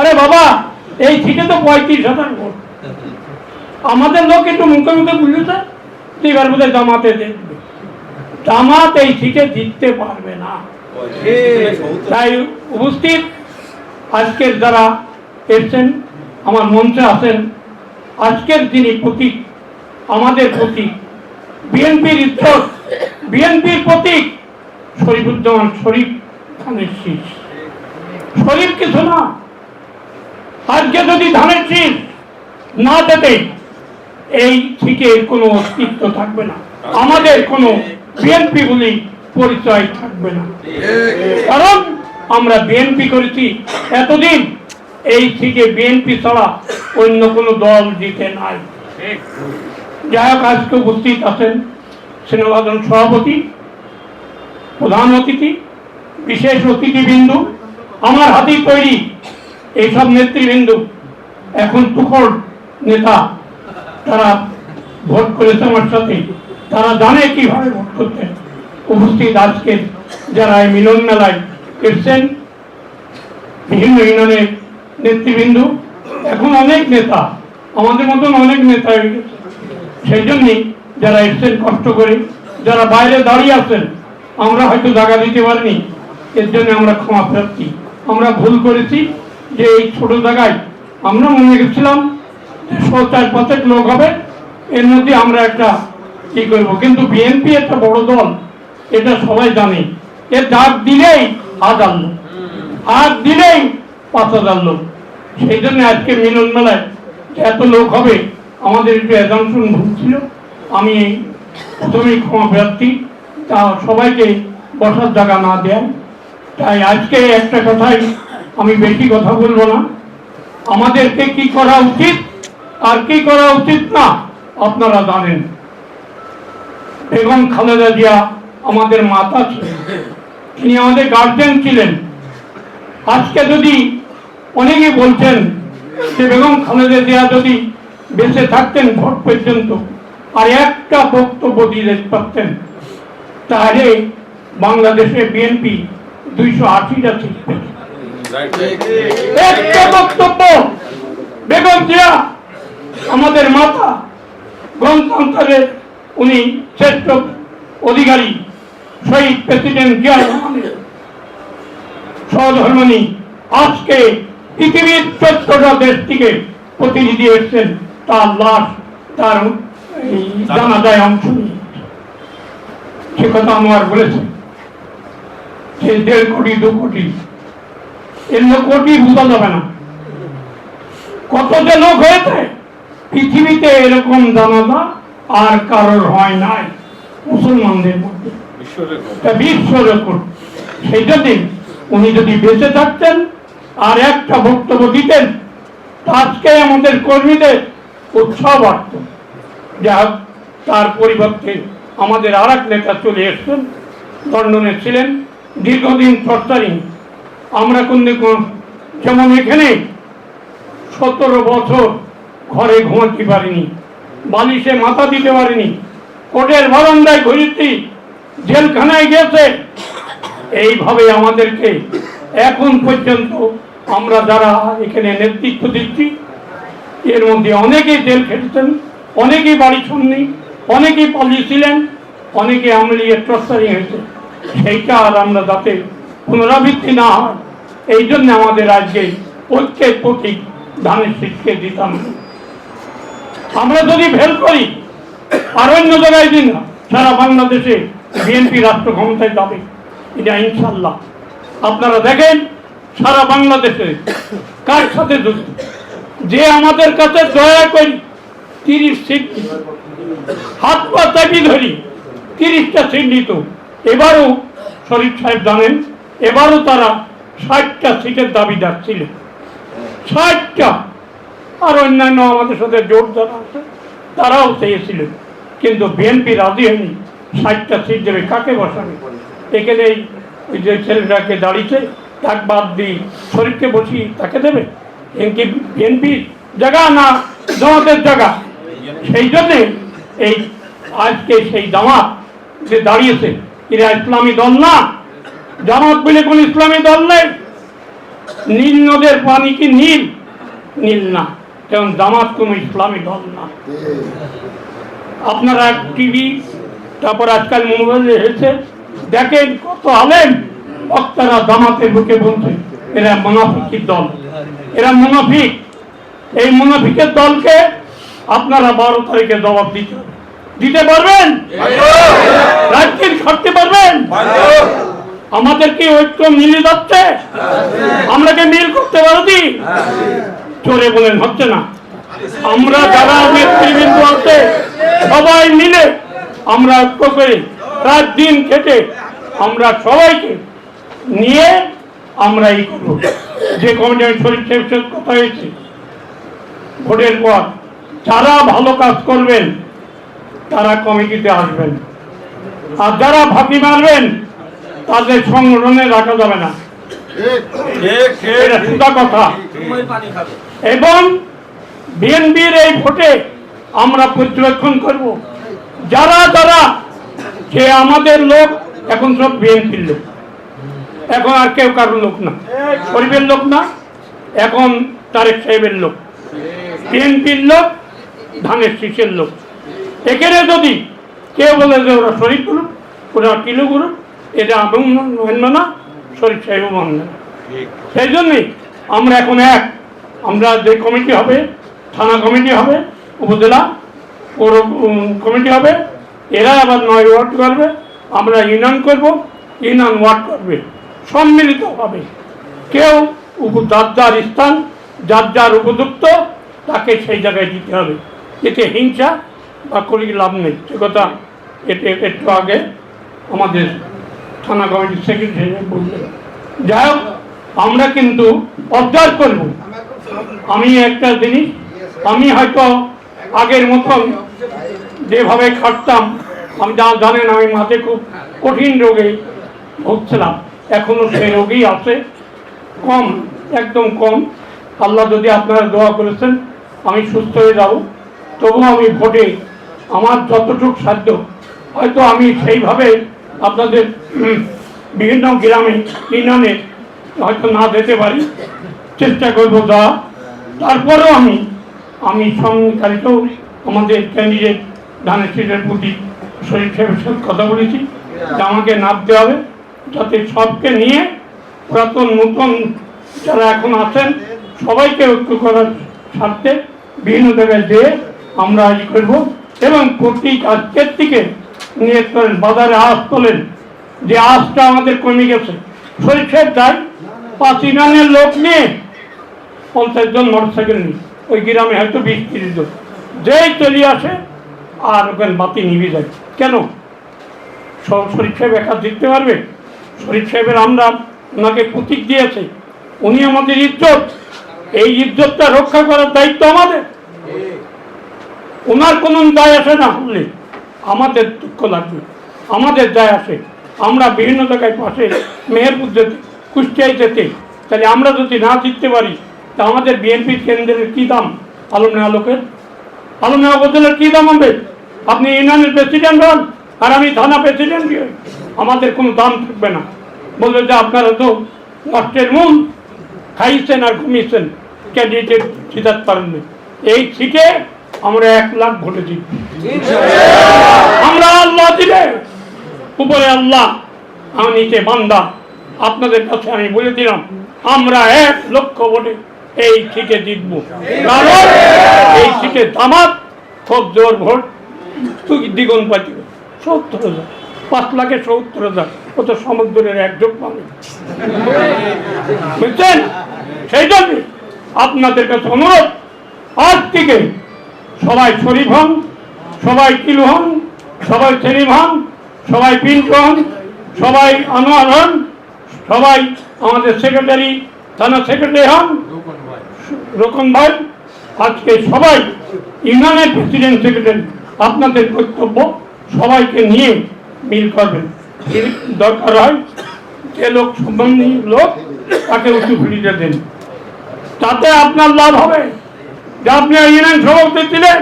আরে বাবা, এই সিটে তো পঁয়ত্রিশ হাজার আমাদের লোক একটু মুখে মুখে বুঝেছে এবার বোধহয় জামাতে দেখবে। জামাত এই সিটে জিততে পারবে না। তাই উপস্থিত, আজকের যারা এসছেন, আমার মঞ্চে আছেন, আজকের যিনি প্রতীক, আমাদের প্রতীক, বিএনপির ইজ্জত, বিএনপির প্রতীক, শরীফুজ্জামান শরীফ খানের শীষ। শরীফ কিছু না আজকে যদি ধানের শীষ না দেবে এই থেকে কোনো অস্তিত্ব থাকবে না। আমাদের কোনো বিএনপি বলে পরিচয় থাকবে না। কারণ আমরা বিএনপি করেছি, এতদিন এই থেকে বিএনপি ছাড়া অন্য কোনো দল জিতে নাই। যাই হোক, আজকে উপস্থিত আছেন স্নেহভাজন সভাপতি, প্রধান অতিথি, বিশেষ অতিথিবৃন্দু আমার হাতেই তৈরি এইসব নেতৃবৃন্দ, এখন তুখর নেতা, তারা ভোট করেছে আমার সাথে। তারা জানে কীভাবে ভোট করতে। উপস্থিত আজকে যারা এই মিলন মেলায় এসছেন, বিভিন্ন ইউনিয়নের নেতৃবৃন্দ, এখন অনেক নেতা, আমাদের মতন অনেক নেতা হয়ে গেছে। সেই জন্যই যারা এসছেন কষ্ট করে, যারা বাইরে দাঁড়িয়ে আছেন, আমরা হয়তো জায়গা দিতে পারিনি, এর জন্য আমরা ক্ষমা প্রার্থী। আমরা ভুল করেছি যে এই ছোট জায়গায় আমরা মনে ছ চার পাঁচেক লোক হবে, এর মধ্যে আমরা একটা কি করব। কিন্তু বিএনপি একটা বড় দল, এটা সবাই জানে। এর ডাক দিলেই হাজার লোক হাত দিলেই পাঁচ হাজার লোক। সেই জন্য আজকে মিলন মেলায় এত লোক হবে, আমাদের একটু অ্যাজামশন ভুল ছিল। আমি প্রথমেই ক্ষমা প্রার্থী। তা সবাইকে বসার জায়গা না দেয়। তাই আজকে একটা কথাই আমি বেশি কথা বলব না। আমাদেরকে কি করা উচিত আর কি করা উচিত না, আপনারা জানেন। বেগম খালেদা জিয়া আমাদের মাতা ছিলেন। তিনি আমাদের গার্জেন ছিলেন। আজকে যদি অনেকে বলছেন যে বেগম খালেদা জিয়া যদি বেঁচে থাকতেন ভোট পর্যন্ত আর একটা বক্তব্য দিয়ে পারতেন, তাহলে বাংলাদেশে বিএনপি দুইশো আশিটা সিট একটা বক্তব্য বেগম জিয়া আমাদের মাতা গণতন্ত্রের উনি শ্রেষ্ঠ অধিকারী শহীদ প্রেসিডেন্ট জিয়া রহমানের সহধর্মণী আজকে পৃথিবীর চোদ্দটা দেশ থেকে প্রতিনিধি এসছেন তার লাশ তার জানাজায় অংশ নিয়ে। সে কথা আমার বলেছে যে দেড় কোটি দু কোটি। কোটি বোঝা যাবে না। কত যে লোক হয়েছে পৃথিবীতে এরকম জানাজা আর কারোর হয় নাই। মুসলমানদের মধ্যে। বিশ্ব রেকর্ড সেই জন্য উনি যদি বেঁচে থাকতেন আর একটা বক্তব্য দিতেন আজকে আমাদের কর্মীদের উৎসাহ বাড়ত। যা তার পরিবর্তে আমাদের আর এক নেতা চলে এসছেন লন্ডনে ছিলেন। দীর্ঘদিন টর্চারিং আমরা কোন যেমন এখানে সতেরো বছর ঘরে ঘুমাতে পারিনি, বালিশে মাথা দিতে পারিনি কোর্টের বারান্দায় ঘুরেছি জেলখানায় গেছে এইভাবে আমাদেরকে এখন পর্যন্ত আমরা যারা এখানে নেতৃত্ব দিচ্ছি, এর মধ্যে অনেকেই জেল খেটেছেন, অনেকেই বাড়ি শুননি অনেকেই পালিয়েছিলেন অনেকে আমলিয়ে ট্রস্টারিং হয়েছে। সেইটা আর আমরা যাতে পুনরাবৃত্তি না হয়, এই জন্য আমাদের আজকে ঐক্যের প্রতীক ধানের শীতকে দিতাম। আমরা যদি ভেল করি, আর অন্য জায়গায় দিন সারা বাংলাদেশে বিএনপি রাষ্ট্র ক্ষমতায় যাবে। এটা ইনশাল্লাহ আপনারা দেখেন, সারা বাংলাদেশে কার সাথে যুক্ত? যে আমাদের কাছে দয়া করি, তিরিশ সিট হাত পা চাপি ধরি, তিরিশটা সিট দিত এবারও শরীফ সাহেব জানেন, এবারও তারা ষাটটা সিটের দাবিদার ছিলেন ষাটটা। আর অন্যান্য আমাদের সাথে জোট যারা আছে, তারাও চেয়েছিলেন কিন্তু বিএনপি রাজি হয়নি, ষাটটা সিট দেবে কাকে বসাবে? এখানে ওই যে ছেলেটাকে দাঁড়িয়েছে, তাক বাদ দিই শরীফকে বসি তাকে দেবে? এমনকি বিএনপি জায়গা না, জামাতের জায়গা। সেই জন্যে এই আজকে সেই জামাত যে দাঁড়িয়েছে এরা ইসলামী দল না, জামাত বলে কোন ইসলামী দল নেই। নীল নদের পানি কি নীল? নীল না যেমন জামাত কোনো ইসলামী দল না। আপনারা টিভি, তারপর আজকাল মোবাইলে এসেছে, দেখেন কত আলেন বক্তারা জামাতের বুকে বলছে এরা মুনাফিকের দল। এরা মুনাফিক। এই মুনাফিকের দলকে আপনারা বারো তারিখে জবাব দিতে হবে। দিতে পারবেন? রাজ্যের ছাড়তে পারবেন? আমাদের কি ঐক্য মিলে যাচ্ছে? আমরা কি মিল করতে পারি চলে বলেন হচ্ছে না। আমরা যারা নেতৃবৃন্দ আছে সবাই মিলে আমরা ঐক্য করে রাত দিন খেটে আমরা সবাইকে নিয়ে আমরা এই করব। যে কমিটি আমি শরীর কথা হয়েছে ভোটের পর যারা ভালো কাজ করবেন তারা কমিটিতে আসবেন। আর যারা ফাঁকি মারবেন, তাদের সংগঠনে রাখা যাবে না। কথা। এবং বিএনপির এই ভোটে আমরা পর্যবেক্ষণ করব। যারা যারা যে আমাদের লোক, এখন সব বিএনপির লোক। এখন আর কেউ কারোর লোক না। শরীফের লোক না, এখন তারেক সাহেবের লোক। বিএনপির লোক, ধানের শীষের লোক। এখানে যদি কেউ বলে যে ওরা শরীফ গ্রুপ ওরা কিলো গ্রুপ এটা মানব না শরীফ সাহেবও মানবে না। সেই জন্যই আমরা এখন এক। আমরা যে কমিটি হবে থানা কমিটি হবে উপজেলা পৌর কমিটি হবে এরা আবার নয় ওয়ার্ড করবে আমরা ইউনিয়ন করব ইউনিয়ন ওয়ার্ড করবে সম্মিলিত হবে কেউ উপ- যার যার স্থান যার যার উপযুক্ত তাকে সেই জায়গায় দিতে হবে। এতে হিংসা বা করি লাভ নেই। সে কথা এতে একটু আগে আমাদের থানা কমিটির সেক্রেটারি বললেন। যাই হোক, আমরা কিন্তু অবজার্ভ করব। আমি একটা জিনিস, আমি হয়তো আগের মতন যেভাবে খাটতাম, আমি যা জানেন আমি মাঝে খুব কঠিন রোগে ভুগছিলাম। এখনও সেই রোগী আছে। কম, একদম কম। আল্লাহ যদি আপনারা দোয়া করেছেন, আমি সুস্থ হয়ে যাব। তবুও আমি ভোটে আমার যতটুকু সাধ্য, হয়তো আমি সেইভাবে আপনাদের বিভিন্ন গ্রামে ইউনিয়নে হয়তো না দিতে পারি। চেষ্টা করব দেওয়া তারপরেও আমি আমি সংকারিত আমাদের ক্যান্ডিডেট ধানের সিটের প্রতি শরীর সাথে কথা বলেছি, যে আমাকে নামতে হবে, যাতে সবকে নিয়ে পুরাতন নতুন যারা এখন আছেন, সবাইকে ঐক্য করার স্বার্থে বিভিন্ন জায়গায় যেয়ে আমরা ই করব। এবং প্রতি আজকের থেকে নিয়ে করেন বাজারে আস তোলেন যে আঁচটা আমাদের কমে গেছে। সাহেব যায় পাঁচ ইউনিয়নের লোক নিয়ে পঞ্চাশ জন মোটর সাইকেল নিয়ে, ওই গ্রামে হয়তো বিশ তিরিশ জন। যেই চলে আসে, আর ওখানে বাতি নিভে যায়। কেন? সব শরীফ সাহেব একা জিততে পারবে? শরীফ সাহেবের আমরা ওনাকে প্রতীক দিয়েছে। উনি আমাদের ইজ্জত। এই ইজ্জতটা রক্ষা করার দায়িত্ব আমাদের। ওনার কোনো দায় আসে না হলে আমাদের দুঃখ লাগবে। আমাদের দায় আসে। আমরা বিভিন্ন জায়গায় পাশে মেহেরপুর যেতে, কুষ্টিয়ায় যেতে। তাহলে আমরা যদি না জিততে পারি, তা আমাদের বিএনপি কেন্দ্রের কী দাম? আলমনে আলোকের আলমনে উপজেলার কী দাম হবে? আপনি ইউনিয়নের প্রেসিডেন্ট হন, আর আমি থানা প্রেসিডেন্ট। আমাদের কোনো দাম থাকবে না। বলবে যে আপনারা তো রাষ্ট্রের মূল। খাইছেন আর ঘুমিয়েছেন। ক্যান্ডিডেট জিতাতে পারেননি। এই সিটে আমরা এক লাখ ভোটে জিতব। আমরা আল্লাহ দিলে উপরে আল্লাহ আর নিচে বান্দা। আপনাদের কাছে আমি বলে দিলাম আমরা এক লক্ষ ভোটে এই সিটে জিতব। কারণ এই সিটে দামাত খুব জোর ভোট তুই দ্বিগুণ পাচ্ছিল সত্তর হাজার পাঁচ লাখে সত্তর হাজার। ও তো সমুদ্রের একযোগ পাবে? বুঝছেন? সেই জন্য আপনাদের কাছে অনুরোধ আজ থেকে সবাই শরীফ হন, সবাই কিলু হন, সবাই সেলিম হন, সবাই পিন্টু হন, সবাই আনোয়ার হন, সবাই আমাদের সেক্রেটারি থানা সেক্রেটারি হন রকম ভাই, আজকে সবাই ইউনিয়নের প্রেসিডেন্ট সেক্রেটারি আপনাদের কর্তব্য সবাইকে নিয়ে মিল করবেন। দরকার হয়, যে লোক সম্বন্ধী লোক, তাকে উঁচু ফিরিয়ে দেন। তাতে আপনার লাভ হবে। যে আপনি ইউনিয়ন সভাপতি ছিলেন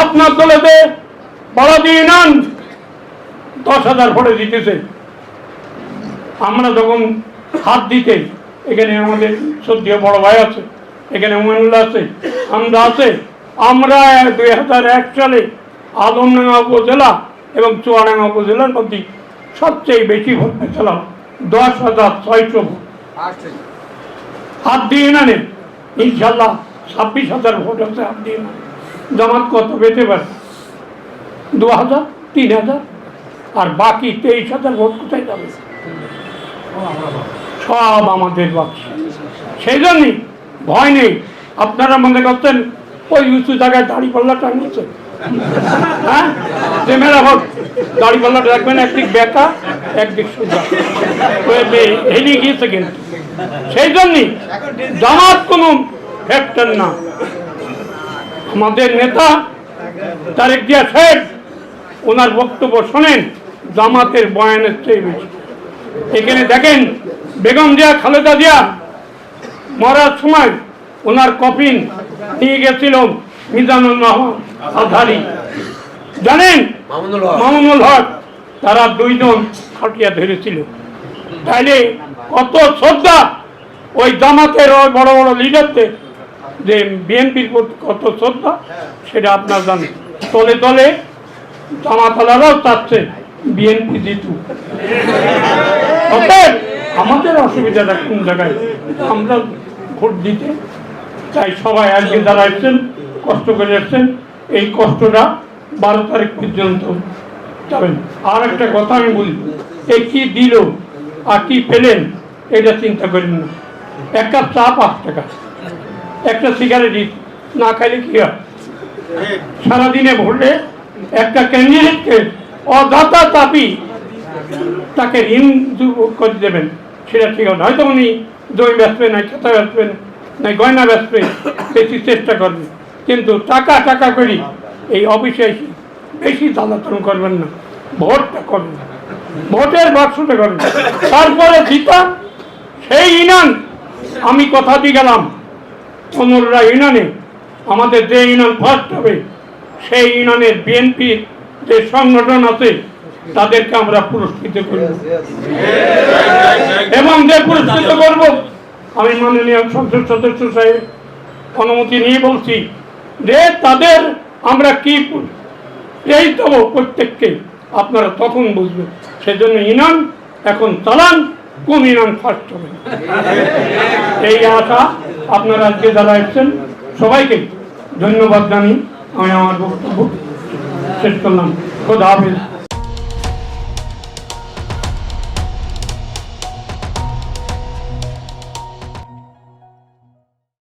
আপনার দলেতে বড়দি ইউনিয়ন দশ হাজার ভোটে জিতেছে। আমরা যখন হাত দিতে এখানে আমাদের শ্রদ্ধীয় বড় ভাই আছে এখানে মহিনুল্লাহ আছে আমরা আছে আমরা দুই হাজার এক সালে আলমডাঙ্গা উপজেলা এবং চুয়াডাঙ্গা উপজেলার মধ্যে সবচেয়ে বেশি ভোট পেয়েছিলাম দশ হাজার ছয়শো ভোট। হাত দিয়ে না নেন ইনশাল্লাহ ছাব্বিশ হাজার ভোট আছে হাত দিয়ে না জামাত কত পেতে পারে? দু হাজার, তিন হাজার, আর বাকি তেইশ হাজার ভোট কোথায় যাবে? সব আমাদের বাক্স সেই জন্যই ভয় নেই। আপনারা মনে করছেন ওই উঁচু জায়গায় দাড়ি পাল্লা টাঙিয়েছে হ্যাঁ? যে মেলা হোক দাড়ি পাল্লা রাখবেন, একদিক বেকা, একদিক সোজা। হেরিয়ে গিয়েছে কিন্তু। সেই জন্যই জামাত কোনো ফ্যাক্টর না। আমাদের নেতা তারেক জিয়া সাহেব ওনার বক্তব্য শোনেন জামাতের বয়ানের চেয়ে বেশি। এখানে দেখেন বেগম জিয়া খালেদা জিয়া মরার সময় ওনার কফিন নিয়ে গেছিল মিজানুর রহমান আধারি। জানেন মামুনুল হক। মামুনুল হক তারা দুইজন খাটিয়া ধরেছিল। তাইলে কত শ্রদ্ধা ওই জামাতের ওই বড় বড় লিডারদের যে বিএনপির কত শ্রদ্ধা, সেটা আপনার জানেন। তলে তলে জামাতালারাও চাচ্ছে বিএনপি জিতু আমাদের অসুবিধাটা কোন জায়গায়? আমরা ভোট দিতে তাই সবাই আজকে যারা এসছেন, কষ্ট করে এসছেন, এই কষ্টটা বারো তারিখ পর্যন্ত যাবেন। আর একটা কথা আমি বলি, এ কি দিল আর কি পেলেন, এটা চিন্তা করেন না। এক কাপ চা পাঁচ টাকা। একটা সিগারেট না খাইলে কি হয়? সারাদিনে ভোটে একটা ক্যান্ডিডেটকে অদাতা তাপি তাকে ঋণ করে দেবেন। সেটা ঠিক হবে হয়তো উনি জমি বেচবে, না খেতা বেচবেন না গয়না বেচবে, বেশি চেষ্টা করবে। কিন্তু টাকা টাকা করি এই অফিসে এসে বেশি দালাতন করবেন না। ভোটটা করবেন। ভোটের বাক্সটা করবেন। তারপরে জিতা সেই ইনান, আমি কথা দিয়ে গেলাম। পনেরোটা ইউনিয়নে আমাদের যে ইউনিয়ন ফার্স্ট হবে সেই ইউনিয়নের বিএনপির যে সংগঠন আছে তাদেরকে আমরা পুরস্কৃত করব। এবং যে পুরস্কৃত করব আমি মাননীয় সংসদ সদস্য সাহেব অনুমতি নিয়ে বলছি যে তাদের আমরা কি এই দেবো প্রত্যেককে আপনারা তখন বুঝবেন। সেজন্য ইনান এখন চালান কোন ইনান ফার্স্ট হবে এই আশা আপনারা আজকে যারা এসছেন সবাইকে ধন্যবাদ জানি আমি আমার বক্তব্য শেষ করলাম। খোদা হাফিজ।